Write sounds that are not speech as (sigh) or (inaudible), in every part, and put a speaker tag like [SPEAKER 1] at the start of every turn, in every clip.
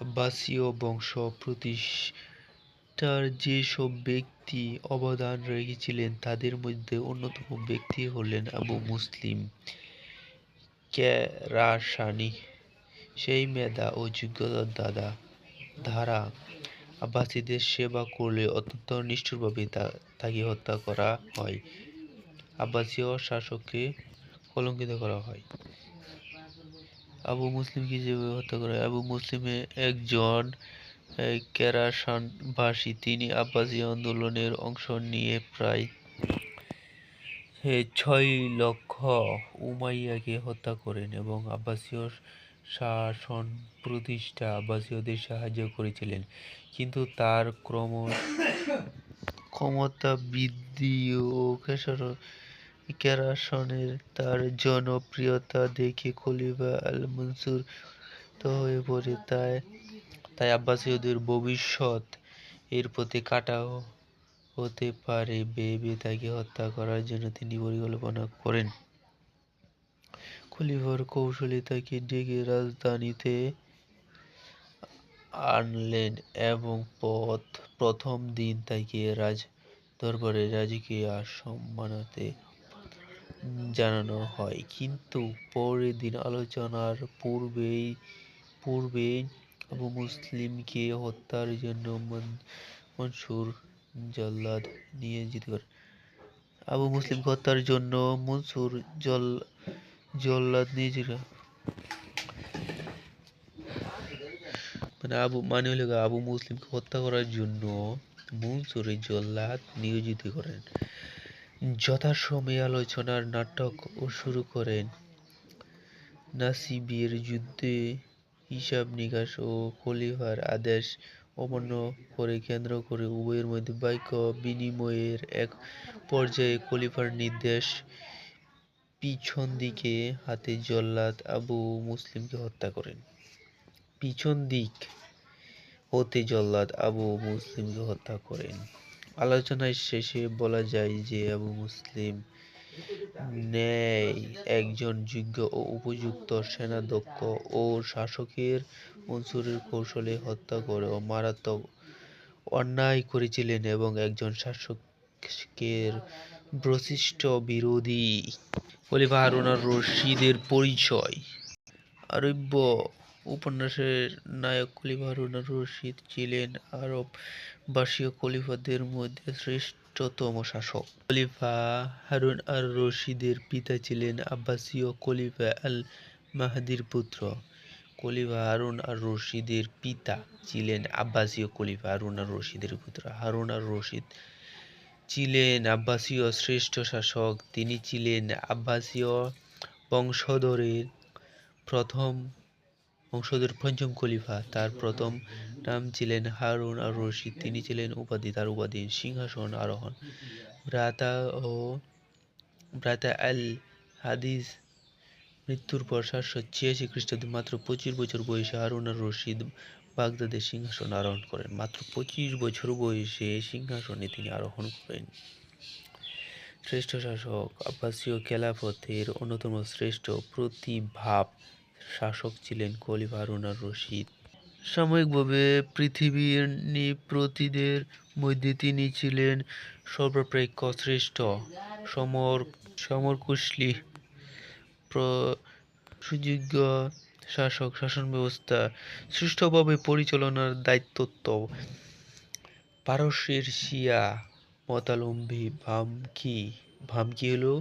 [SPEAKER 1] আব্বাসীয় বংশ প্রতিষ্ঠার যেসব ব্যক্তি অবদান রেখেছিলেন, তাদের মধ্যে অন্যতম ব্যক্তি হলেন আবু মুসলিম কেরাসানি। সেই মেধা ও যোগ্যতার দ্বারা ধারা আব্বাসীদের সেবা করলে অত্যন্ত নিষ্ঠুরভাবে তাকে হত্যা করা হয়। আব্বাসীয় শাসককে কলঙ্কিত করা হয়। আবু মুসলিমকে যেভাবে হত্যা করা? হয় আবু মুসলিম একজন কেরাসানবাসী তিনি আব্বাসী আন্দোলনের অংশ নিয়ে প্রায় ছয় লক্ষ উমাইয়াকে হত্যা করেন এবং আব্বাসীয় শাসন প্রতিষ্ঠা আব্বাসীয়দের সাহায্য করেছিলেন। কিন্তু তার ক্রম (coughs) ক্ষমতা বৃদ্ধি ও কেরাসনের তার জনপ্রিয়তা দেখে খলিফা আল মনসুর তো হয়ে পড়ে। তাই তাই আব্বাসীয়দের ভবিষ্যৎ এর প্রতি কাটা হতে পারে ভেবে তাকে হত্যা করার জন্য তিনি পরিকল্পনা করেন। খলিফার কৌশলী তাকে ডেকে রাজধানীতে আনলেন এবং পথ প্রথম দিন তাকে রাজ দরবারে রাজকীয় সম্মানতে জানানো হয়। কিন্তু পরের দিন আলোচনার পূর্বেই পূর্বেই আবু মুসলিমকে হত্যার জন্য মন- মনসুর জল্লাদ নিয়োজিত করেন। আবু মুসলিমকে হত্যার জন্য মনসুর জল, জল্লাদ নিয়োজিত। মানে আবু মানে হলো আবু মুসলিমকে হত্যা করার জন্য মনসুর জল্লাদ নিয়োজিত করেন। যথাসময়ে আলোচনার নাটক ও শুরু করেন। নাসিবের যুদ্ধে হিসাব নিকাশ ও খলিফার আদেশ অমান্য করে কেন্দ্র করে উভয়ের মধ্যে বাক্য বিনিময়ের এক পর্যায়ে খলিফার নির্দেশ, পিছন দিকে হাতে জল্লাদ আবু মুসলিমকে হত্যা করেন। পিছন দিক হতে জল্লাদ আবু মুসলিমকে হত্যা করেন। আলোচনার শেষে বলা যায় যে আবু মুসলিম ন্যায় একজন যোগ্য ও উপযুক্ত সেনাধ্যক্ষ ও শাসকের মনসুরের কৌশলে হত্যা করে ও মারাত্মক অন্যায় করেছিলেন এবং একজন শাসকের বৈশিষ্ট্য বিরোধী। খলিফা হারুন আর রশিদের পরিচয়। আরব্য উপন্যাসের নায়ক খলিফা হারুন রশিদ ছিলেন আরব বাসীয় খলিফাদের মধ্যে শ্রেষ্ঠতম শাসক। খলিফা হারুন আর রশিদের পিতা ছিলেন আব্বাসীয় খলিফা আল মাহাদির পুত্র। খলিফা হারুন আর রশিদের পিতা ছিলেন আব্বাসীয় খলিফা হারুন আর রশিদের পুত্র। হারুন আর রশিদ ছিলেন আব্বাসীয় শ্রেষ্ঠ শাসক। তিনি ছিলেন আব্বাসীয় বংশধরের প্রথম বংশধর পঞ্চম খলিফা। তার প্রথম নাম ছিলেন হারুন আর রশিদ। তিনি ছিলেন উপাধি, তার উপাধি সিংহাসন আরোহণ। ভ্রাতা ও ভ্রাতা আল হাদিস মৃত্যুর পর সাতশো ছিয়াশি খ্রিস্টাব্দে মাত্র পঁচিশ বছর বয়সে হারুন আর রশিদ বাগদাদের সিংহাসন আরোহণ করেন। মাত্র পঁচিশ বছর বয়সে সিংহাসনে তিনি আরোহণ করেন। শ্রেষ্ঠ শাসক আব্বাসীয় খেলাফতের অন্যতম শ্রেষ্ঠ প্রতিভাব শাসক ছিলেন খলিফা রশিদ। সাময়িকভাবে পৃথিবীর নৃপতিদের মধ্যে তিনি ছিলেন সর্বাপেক্ষা শ্রেষ্ঠ সমর, সমরকুশলী সুযোগ্য শাসক শাসন ব্যবস্থা সুষ্ঠুভাবে পরিচালনার দায়িত্ব পারস্যের শিয়া মতালম্বী ভামকি ভামকি হলো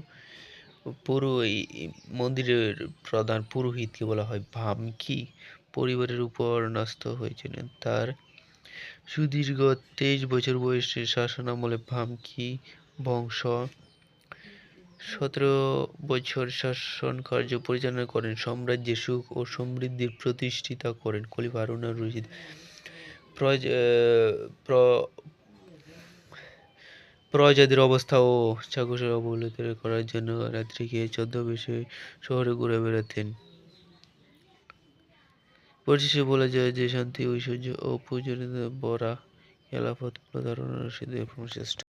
[SPEAKER 1] পুরো এই মন্দিরের প্রধান পুরোহিতকে বলা হয় ভামকি। পরিবারের উপর ন্যস্ত হয়েছিলেন তার সুদীর্ঘ তেইশ বছর বয়সে শাসনামলে ভামকি বংশ। সতেরো বছর শাসন কার্য পরিচালনা করেন, সাম্রাজ্যে সুখ ও সমৃদ্ধির প্রতিষ্ঠিতা করেন। খলিফা হারুন প্র- প্রজাতির অবস্থা ও চাকুষের অবনতি করার জন্য রাত্রি গিয়ে ছদ্মবেশে শহরে ঘুরে বেড়াতেন। পরিশেষে বলা যায় যে শান্তি, ঐশ্বর্য ও পূজনীয় বরা খেলাফত প্রধারণা রশিদের চেষ্টা